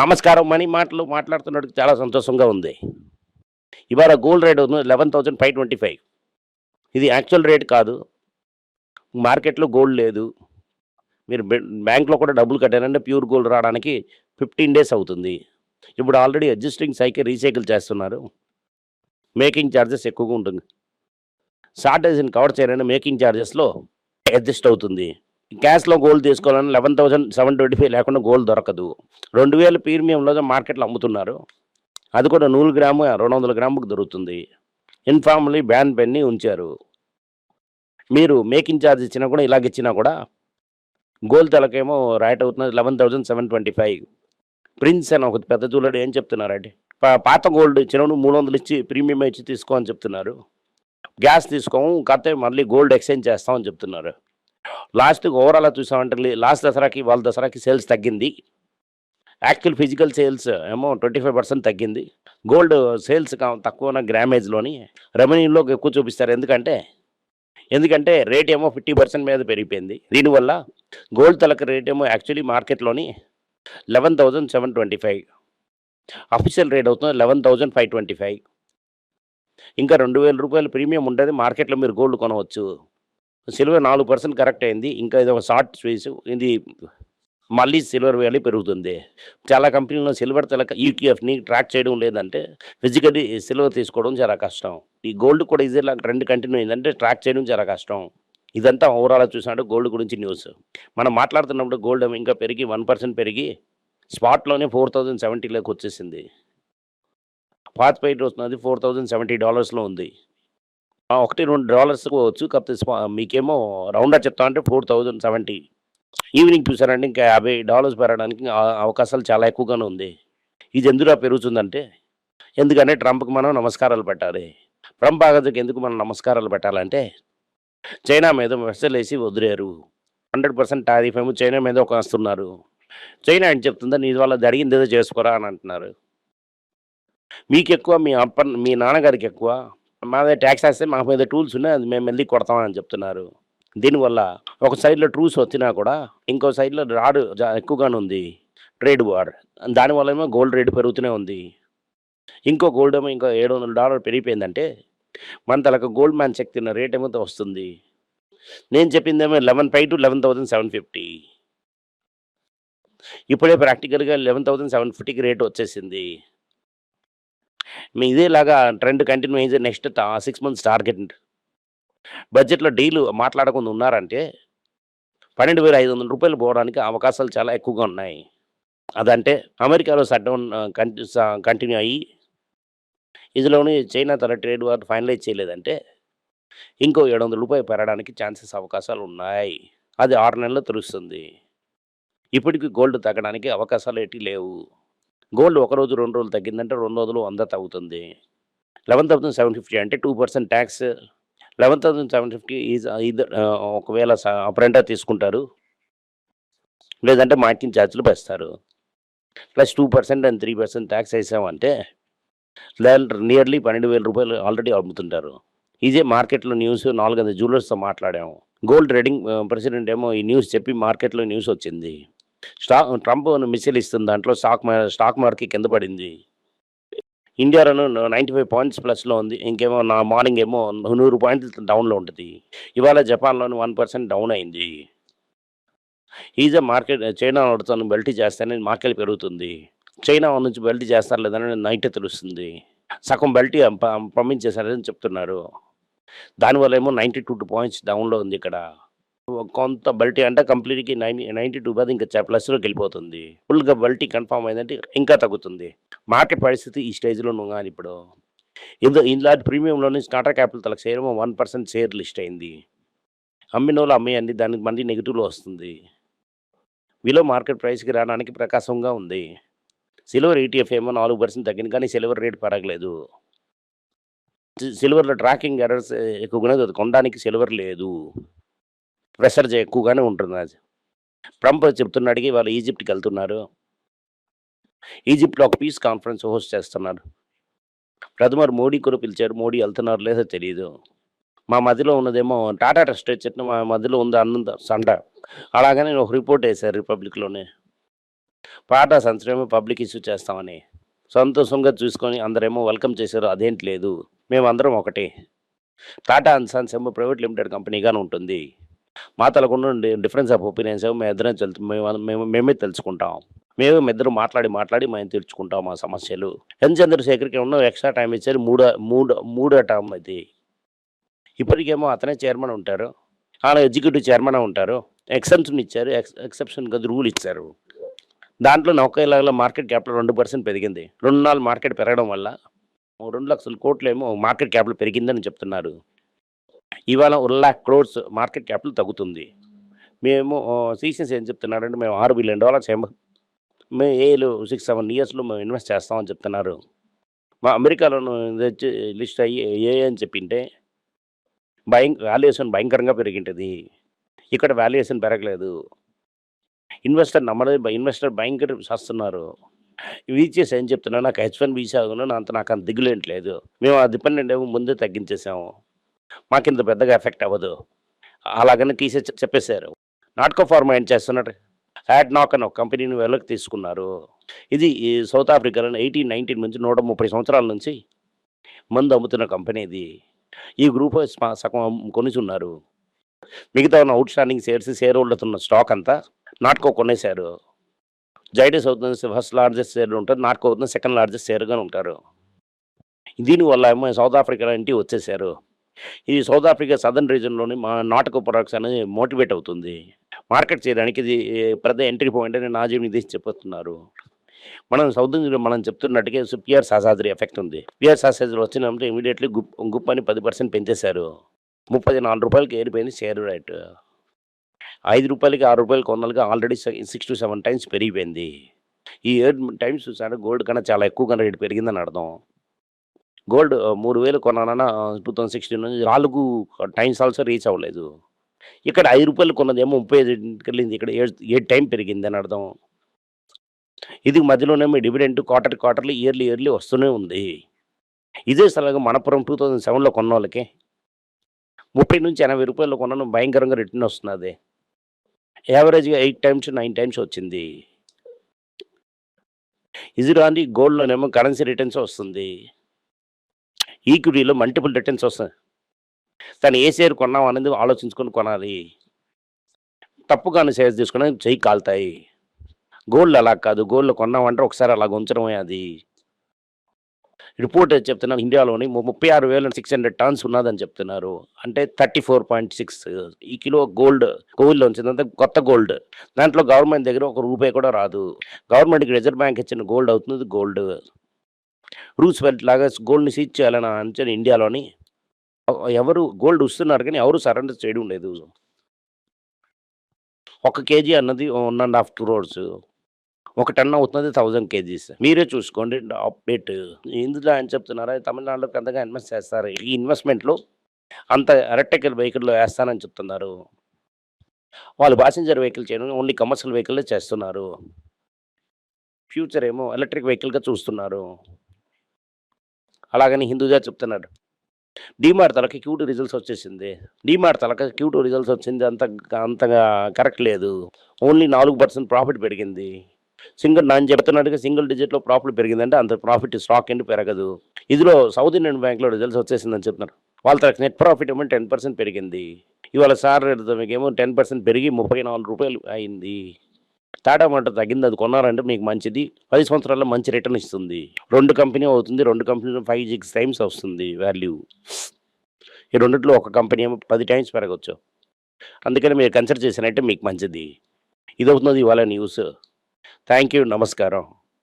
నమస్కారం మనీ మాటలు మాట్లాడుతున్నట్టు చాలా సంతోషంగా ఉంది. ఇవాళ గోల్డ్ రేట్ ఉంది eleven thousand five twenty five ఇది యాక్చువల్ రేట్ కాదు. మార్కెట్లో గోల్డ్ లేదు. మీరు బ్యాంక్లో కూడా డబ్బులు కట్టారంటే ప్యూర్ గోల్డ్ రావడానికి ఫిఫ్టీన్ డేస్ అవుతుంది. ఇప్పుడు ఆల్రెడీ అడ్జస్టింగ్ సైకిల్ రీసైకిల్ చేస్తున్నారు. మేకింగ్ ఛార్జెస్ ఎక్కువగా ఉంటుంది. షార్టేజ్ని కవర్ చేయాలంటే మేకింగ్ ఛార్జెస్లో అడ్జస్ట్ అవుతుంది. క్యాష్లో గోల్డ్ తీసుకోవాలని eleven thousand seven twenty five లేకుండా గోల్డ్ దొరకదు. రెండు వేల ప్రీమియంలో మార్కెట్లో అమ్ముతున్నారు. అది కూడా నూరు గ్రాము రెండు వందల గ్రాముకు దొరుకుతుంది. ఇన్ఫార్మలీ బ్యాన్ పెన్ని ఉంచారు. మీరు మేకింగ్ ఛార్జ్ ఇచ్చినా కూడా ఇలాగ ఇచ్చినా కూడా గోల్డ్ తలకేమో రైట్ అవుతున్నది eleven thousand seven twenty five. Prince అని ఒక పెద్ద జూలర్ ఏం చెప్తున్నారంటే పాత గోల్డ్ ఇచ్చినప్పుడు మూడు వందలు ఇచ్చి ప్రీమియం ఇచ్చి తీసుకో అని చెప్తున్నారు. గ్యాస్ తీసుకోము కాకపోతే మళ్ళీ గోల్డ్ ఎక్స్చేంజ్ చేస్తామని చెప్తున్నారు. లాస్ట్కి ఓవరాల్ చూసామంటే లాస్ట్ దసరాకి వాళ్ళ దసరాకి సేల్స్ తగ్గింది. యాక్చువల్ ఫిజికల్ సేల్స్ ఏమో ట్వంటీ ఫైవ్ పర్సెంట్ తగ్గింది. గోల్డ్ సేల్స్ తక్కువ గ్రామేజ్లోని రెవెన్యూలో ఎక్కువ చూపిస్తారు. ఎందుకంటే ఎందుకంటే రేట్ ఏమో ఫిఫ్టీ పర్సెంట్ మీద పెరిగిపోయింది. దీనివల్ల గోల్డ్ తలక రేట్ ఏమో actually మార్కెట్లోని eleven thousand seven twenty five. Official rate అవుతుంది eleven thousand five twenty five. ఇంకా రెండు వేల రూపాయలు ప్రీమియం ఉంటుంది మార్కెట్లో మీరు గోల్డ్ కొనవచ్చు. సిల్వర్ నాలుగు పర్సెంట్ కరెక్ట్ అయింది. ఇంకా ఇది ఒక షార్ట్ స్పేస్. ఇది మళ్ళీ సిల్వర్ వ్యాలీ పెరుగుతుంది. చాలా కంపెనీలో సిల్వర్ తెలక ఈటీఎఫ్ని ట్రాక్ చేయడం లేదంటే ఫిజికల్లీ సిల్వర్ తీసుకోవడం చాలా కష్టం. ఈ గోల్డ్ కూడా ఇదే ట్రెండ్ కంటిన్యూ అయిందంటే ట్రాక్ చేయడం చాలా కష్టం. ఇదంతా ఓవరాల్ చూసినట్టు గోల్డ్ గురించి న్యూస్. మనం మాట్లాడుతున్నప్పుడు గోల్డ్ ఇంకా పెరిగి వన్ పర్సెంట్ పెరిగి స్పాట్లోనే ఫోర్ థౌజండ్ సెవెంటీలోకి వచ్చేసింది. పాత్ పైట్ వస్తున్నది ఫోర్ థౌజండ్ సెవెంటీ డాలర్స్లో ఉంది. ఒకటి రెండు డాలర్స్ పోవచ్చు. కాకపోతే మీకేమో రౌండ్గా చెప్తా అంటే ఫోర్ థౌజండ్ సెవెంటీ. ఈవినింగ్ చూసారంటే ఇంకా యాభై డాలర్స్ పెరగడానికి అవకాశాలు చాలా ఎక్కువగానే ఉంది. ఇది ఎందుకు పెరుగుతుందంటే ఎందుకంటే ట్రంప్కి మనం నమస్కారాలు పెట్టాలి. ట్రంప్ ఆగదుకి ఎందుకు మనం నమస్కారాలు పెట్టాలంటే చైనా మీద మెసేజ్ వేసి వదిలేరు. హండ్రెడ్ పర్సెంట్ టారీఫ్ ఏమో చైనా మీద ఒక వస్తున్నారు చైనా ఏం చెప్తుందా నీ వల్ల జరిగింది ఏదో చేసుకోరా అని అంటున్నారు. మీకు ఎక్కువ మీ అప్ప మీ నాన్నగారికి ఎక్కువ మా మీద ట్యాక్స్ వేస్తే మా మీద టూల్స్ ఉన్నాయి అది మేము వెళ్ళి కొడతామని చెప్తున్నారు. దీనివల్ల ఒక సైడ్లో ట్రూస్ వచ్చినా కూడా ఇంకో సైడ్లో రాడ్ జా- ఎక్కువగానే ఉంది. Trade war. దానివల్ల ఏమో గోల్డ్ రేటు పెరుగుతూనే ఉంది. ఇంకో గోల్డ్ ఏమో ఇంకో ఏడు వందల డాలర్ పెరిగిపోయిందంటే మన తలకు గోల్డ్ మ్యాన్ చెక్ తిన్న రేట్ ఏమో వస్తుంది. నేను చెప్పిందేమో eleven five to eleven thousand seven fifty. ఇప్పుడే ప్రాక్టికల్గా లెవెన్ థౌసండ్ సెవెన్ ఫిఫ్టీకి రేట్ వచ్చేసింది. మీ ఇదేలాగా ట్రెండ్ కంటిన్యూ అయితే నెక్స్ట్ సిక్స్ మంత్స్ టార్గెట్ బడ్జెట్లో డీలు మాట్లాడకుండా ఉన్నారంటే పన్నెండు వేల ఐదు వందల రూపాయలు పోవడానికి అవకాశాలు చాలా ఎక్కువగా ఉన్నాయి. అదంటే అమెరికాలో షట్డౌన్ కంటిన్యూ అయ్యి ఇందులోని చైనా తన ట్రేడ్ వార్ ఫైనలైజ్ చేయలేదంటే ఇంకో ఏడు వందల రూపాయలు పెరగడానికి ఛాన్సెస్ అవకాశాలు ఉన్నాయి. అది ఆరు నెలల్లో తెలుస్తుంది. ఇప్పటికి గోల్డ్ తగ్గడానికి అవకాశాలు ఏంటి లేవు. గోల్డ్ ఒక రోజు రెండు రోజులు తగ్గిందంటే రెండు రోజులు వంద తగ్గుతుంది. లెవెన్ థౌసండ్ సెవెన్ ఫిఫ్టీ అంటే two percent tax. Eleven thousand seven fifty is ఇది ఒకవేళ అప్రెంటర్ తీసుకుంటారు. లేదంటే మార్కింగ్ ఛార్జీలు పెస్తారు. Plus two percent and three percent tax వేసామంటే నియర్లీ పన్నెండు వేల రూపాయలు ఆల్రెడీ అమ్ముతుంటారు. ఇదే మార్కెట్లో న్యూస్ నాలుగైదు జ్యువెలర్స్తో మాట్లాడాము. గోల్డ్ ట్రేడింగ్ ప్రెసిడెంట్ ఏమో ఈ న్యూస్ చెప్పి మార్కెట్లో న్యూస్ వచ్చింది. స్టాక్ ట్రంప్ మిసిల్ ఇస్తుంది దాంట్లో స్టాక్ స్టాక్ మార్కెట్ కింద పడింది. ఇండియాలోనూ నైంటీ ఫైవ్ పాయింట్స్ ప్లస్లో ఉంది. ఇంకేమో నా మార్నింగ్ ఏమో నూరు పాయింట్లు డౌన్లో ఉంటుంది. ఇవాళ జపాన్లోని వన్ పర్సెంట్ డౌన్ అయింది. ఈజా మార్కెట్ చైనా నడుతాను బెల్టీ చేస్తేనే మార్కెట్ పెరుగుతుంది. చైనా నుంచి బెల్టీ చేస్తారు లేదని నైట్ తెలుస్తుంది. సగం బెల్టీ పంపించేశారని చెప్తున్నారు. దానివల్ల ఏమో నైంటీ టూ పాయింట్స్ డౌన్లో ఉంది ఇక్కడ. కొంత బల్టీ అంటే కంప్లీట్కి నైన్ నైంటీ టూ బాధ ఇంకా ప్లస్లోకి వెళ్ళిపోతుంది. ఫుల్గా బల్టీ కన్ఫామ్ అయిందంటే ఇంకా తగ్గుతుంది. మార్కెట్ పరిస్థితి ఈ స్టేజ్లో కానీ ఇప్పుడు. ఇది ఇలాంటి నుంచి టాటా క్యాపిటల్ తలకు share one percent share list అయింది. అమ్మిన వాళ్ళు అమ్మేయండి దానికి మళ్ళీ నెగిటివ్లో వస్తుంది. విలో మార్కెట్ ప్రైస్కి రావడానికి ప్రకాశంగా ఉంది. సిల్వర్ ఈటీఎఫ్ ఏమో నాలుగు పర్సెంట్ తగ్గింది కానీ సిల్వర్ రేట్ పెరగలేదు సిల్వర్లో ట్రాకింగ్ ఎర్రర్స్ ఎక్కువగానే కొనడానికి సిల్వర్ లేదు. ప్రెషర్ ఎక్కువగానే ఉంటుంది అది ట్రంప్ చెప్తున్నాడికి వాళ్ళు ఈజిప్ట్కి వెళ్తున్నారు. ఈజిప్ట్లో ఒక పీస్ కాన్ఫరెన్స్ హోస్ట్ చేస్తున్నారు. ప్రథమర్ మోడీ కూడా పిలిచారు మోడీ వెళ్తున్నారు లేదో తెలియదు మా మధ్యలో ఉన్నదేమో టాటా ట్రస్ట్ చెట్టు మా మధ్యలో ఉంది అన్నంత సంట. అలాగనే ఒక రిపోర్ట్ వేశారు రిపబ్లిక్లోనే. టాటా సన్స్ పబ్లిక్ ఇష్యూ చేస్తామని. సంతోషంగా చూసుకొని అందరేమో వెల్కమ్ చేశారు అదేంటి లేదు. మేమందరం ఒకటే. టాటా అండ్ సన్స్ ఏమో ప్రైవేట్ లిమిటెడ్ కంపెనీగానే ఉంటుంది. మా తలకుండా డిఫరెన్స్ ఆఫ్ ఒపీనియన్స్ ఏమో మేము ఇద్దరం తెలుసు మేము మేము మేమే తెలుసుకుంటాం. మేము ఇద్దరు మాట్లాడి మాట్లాడి మేము తీర్చుకుంటాం మా సమస్యలు. ఎన్ చంద్రశేఖర్కి ఏమన్నా ఎక్స్ట్రా టైం ఇచ్చారు మూడో మూడో మూడో టైం అది. ఇప్పటికేమో అతనే చైర్మన్ ఉంటారు. ఆయన ఎగ్జిక్యూటివ్ చైర్మన్ ఉంటారు. ఎక్సెప్షన్ ఇచ్చారు. ఎక్స్ ఎక్సెప్షన్ కదా రూల్ ఇచ్చారు. దాంట్లో నౌకైలాగా మార్కెట్ క్యాపిటల్ రెండు పర్సెంట్ పెరిగింది. రెండు నాలుగు మార్కెట్ పెరగడం వల్ల రెండు లక్షల కోట్లు ఏమో మార్కెట్ క్యాపిటల్ పెరిగిందని చెప్తున్నారు. ఇవాళ one lakh crores market capital తగ్గుతుంది. మేము సీసీఎస్ ఏం చెప్తున్నారంటే మేము ఆరు బిలియన్ డాలర్స్ ఏమో మేము ఏలు సిక్స్ సెవెన్ ఇయర్స్లో మేము ఇన్వెస్ట్ చేస్తామని చెప్తున్నారు. మా అమెరికాలో ఇది వచ్చి లిస్ట్ అయ్యి ఏ అని చెప్పింటే భయం వాల్యుయేషన్ భయంకరంగా పెరిగింటుంది. ఇక్కడ వాల్యుయేషన్ పెరగలేదు. ఇన్వెస్టర్ నమ్మలేదు ఇన్వెస్టర్ భయంకర చేస్తున్నారు. వీచేసి ఏం చెప్తున్నా నాకు హెచ్ వన్ వీసా అంత నాకు అంత దిగులేంట్లేదు. మేము ఆ డిపెండెంట్ ఏమో ముందే తగ్గించేసాము. మాకింత పెద్దగా ఎఫెక్ట్ అవ్వదు. అలాగని తీసే చెప్పేశారు. నాట్కో ఫార్మా ఏం చేస్తున్నారు యాడ్ నాక్ అని ఒక కంపెనీని వెళ్ళకి తీసుకున్నారు. ఇది సౌత్ ఆఫ్రికాలో ఎయిటీన్ నైన్టీన్ నుంచి నూట ముప్పై సంవత్సరాల నుంచి మందు అమ్ముతున్న కంపెనీ ఇది. ఈ గ్రూప్ సగం కొనుచున్నారు మిగతా ఉన్న outstanding shares shareholders ఉన్న స్టాక్ అంతా నాట్కో కొనేశారు. జైడస్ అవుతుంది ఫస్ట్ లార్జెస్ట్ షేర్ ఉంటుంది నాట్కో అవుతుంది సెకండ్ లార్జెస్ట్ షేర్గా ఉంటారు. దీనివల్ల ఏమో సౌత్ ఆఫ్రికా ఇంటికి వచ్చేసారు ఈ సౌత్ ఆఫ్రికా సదర్న్ రీజన్లోని మా నాటకో ప్రొడక్ట్స్ అనేది మోటివేట్ అవుతుంది. మార్కెట్ చేయడానికి ఇది పెద్ద ఎంట్రీ పాయింట్ అని నా జీవని తీసి చెప్తున్నారు. మనం సౌత్ ఇండియా మనం చెప్తున్నట్టుగా పిఆర్ సాసాద్రి ఎఫెక్ట్ ఉంది. పిఆర్ సాసాద్రి వచ్చినప్పుడు ఇమీడియట్లీ గుప్ గుప్పని పది పర్సెంట్ పెంచేశారు. ముప్పై నాలుగు రూపాయలకి ఏరిపోయింది షేర్ రేట్. ఐదు రూపాయలకి ఆరు రూపాయలకి వందలకి already six to seven times పెరిగిపోయింది. ఈ ఏడు టైమ్స్ చూసాడు గోల్డ్ కన్నా చాలా ఎక్కువగా రేటు పెరిగిందని అర్థం. గోల్డ్ మూడు వేలు కొన్నానన్న టూ థౌసండ్ సిక్స్టీన్ నుంచి నాలుగు టైమ్స్ ఆల్సో రీచ్ అవ్వలేదు. ఇక్కడ ఐదు రూపాయలు కొన్నదేమో ముప్పై ఐదు వెళ్ళింది. ఇక్కడ ఏడు ఏడు టైం పెరిగింది అని అర్థం. ఇది మధ్యలోనేమో dividend quarter quarterly yearly yearly వస్తూనే ఉంది. ఇదే సలహా మనపురం టూ థౌజండ్ సెవెన్లో కొన్న వాళ్ళకి ముప్పై నుంచి ఎనభై రూపాయలు కొన్నాను భయంకరంగా రిటర్న్ వస్తున్నది. యావరేజ్గా ఎయిట్ టైమ్స్ నైన్ టైమ్స్ వచ్చింది. ఇది రాని గోల్డ్లోనేమో కరెన్సీ రిటర్న్స్ వస్తుంది. ఈక్విటీలో మల్టిపుల్ రిటర్న్స్ వస్తాయి. తను ఏ షేర్ కొన్నాం అనేది ఆలోచించుకొని కొనాలి. తప్పుగానే షేర్స్ తీసుకుని చెయ్యి కాలుతాయి. గోల్డ్ అలా కాదు. గోల్డ్ కొన్నామంటే ఒకసారి అలా ఉంచడమే అది. రిపోర్ట్ చెప్తున్నారు ఇండియాలోని ముప్పై ఆరు వేల సిక్స్ హండ్రెడ్ టన్స్ ఉన్నదని చెప్తున్నారు. అంటే థర్టీ ఫోర్ పాయింట్ సిక్స్ ఈ కిలో గోల్డ్ గోల్డ్లో వచ్చిందంటే కొత్త గోల్డ్ దాంట్లో గవర్నమెంట్ దగ్గర ఒక రూపాయి కూడా రాదు. గవర్నమెంట్కి రిజర్వ్ బ్యాంక్ ఇచ్చిన గోల్డ్ అవుతుంది గోల్డ్ రూస్వెల్ట్ లాగా గోల్డ్ని సీజ్ చేయాలని అంచని ఇండియాలోని ఎవరు గోల్డ్ వస్తున్నారు కానీ ఎవరు సరెండర్ చేయడం లేదు ఒక కేజీ అన్నది వన్ అండ్ హాఫ్ క్రోర్స్. ఒక టన్ అవుతున్నది థౌజండ్ కేజీస్. మీరే చూసుకోండి అప్డేట్. ఇందులో ఆయన చెప్తున్నారా తమిళనాడులోకి అంతగా ఇన్వెస్ట్ చేస్తారు? ఈ ఇన్వెస్ట్మెంట్లో అంత ఎలక్ట్రికల్ వెహికల్లో వేస్తానని చెప్తున్నారు. వాళ్ళు ప్యాసింజర్ వెహికల్ చేయడం ఓన్లీ కమర్షియల్ వెహికల్ చేస్తున్నారు. ఫ్యూచర్ ఏమో ఎలక్ట్రిక్ వెహికల్గా చూస్తున్నారు. అలాగని హిందూజా చెప్తున్నాడు. డీమార్ట్ తలకి క్యూట్ రిజల్ట్స్ వచ్చేసింది. డీమార్ట్ తలకి క్యూట్ రిజల్ట్స్ వచ్చింది అంత అంతగా కరెక్ట్ లేదు. ఓన్లీ నాలుగు పర్సెంట్ ప్రాఫిట్ పెరిగింది. సింగిల్ నేను చెప్తున్నట్టుగా సింగిల్ డిజిట్లో ప్రాఫిట్ పెరిగిందంటే అంత ప్రాఫిట్ స్టాక్ ఏంటి పెరగదు. ఇదిలో సౌత్ ఇండియన్ బ్యాంక్లో రిజల్ట్స్ వచ్చేసిందని చెప్తున్నారు. వాళ్ళ తరగతి నెట్ ప్రాఫిట్ ఏమో టెన్ పర్సెంట్ పెరిగింది. ఇవాళ సార్ ఏమో టెన్ పర్సెంట్ పెరిగి ముప్పై నాలుగు రూపాయలు అయింది. టాటా మోటార్ తగ్గింది అది కొన్నారంటే మీకు మంచిది. పది సంవత్సరాల్లో మంచి రిటర్న్ ఇస్తుంది. రెండు కంపెనీ అవుతుంది రెండు కంపెనీలు ఫైవ్ సిక్స్ టైమ్స్ వస్తుంది వాల్యూ ఈ రెండిట్లో ఒక కంపెనీ ఏమో పది టైమ్స్ పెరగచ్చు. అందుకని మీరు కన్సిడర్ చేసినట్టే మీకు మంచిది. ఇది అవుతుంది ఇవాళ న్యూస్ థ్యాంక్ యూ నమస్కారం.